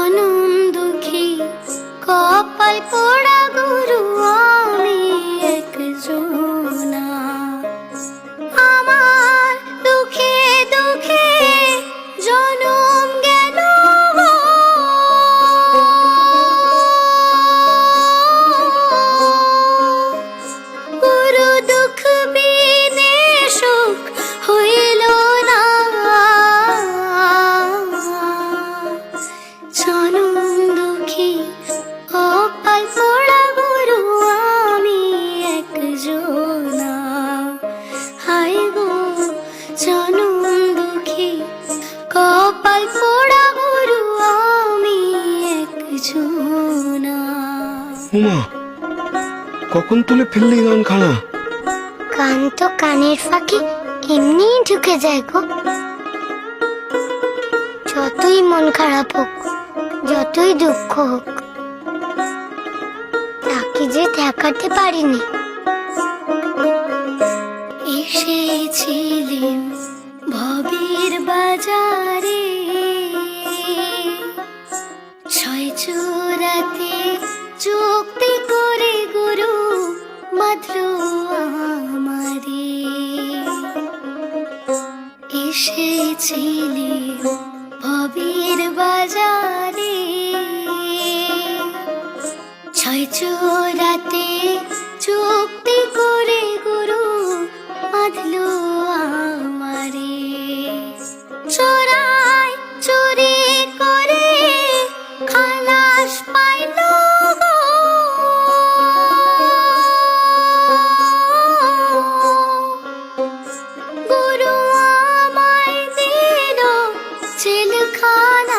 জনম জনম দুঃখী কপাল পোড়া গুরু আমি একজনা। উমা কখন তুলে ফেললি গান খানা? কান তো কানের ফাঁকে এমনিই ঢুকে যায় গো। যতই মন খারাপ হোক যতই দুঃখ হোক তাকে যে দেখাতে পারিনি এসেছিলেন মাত্র আমারে। এসেছিলে ভবের বাজারে। ছয় চোরাতে চুক্তি করে গুরু বাঁধলো আমারে। চোরাই സുഖാനാ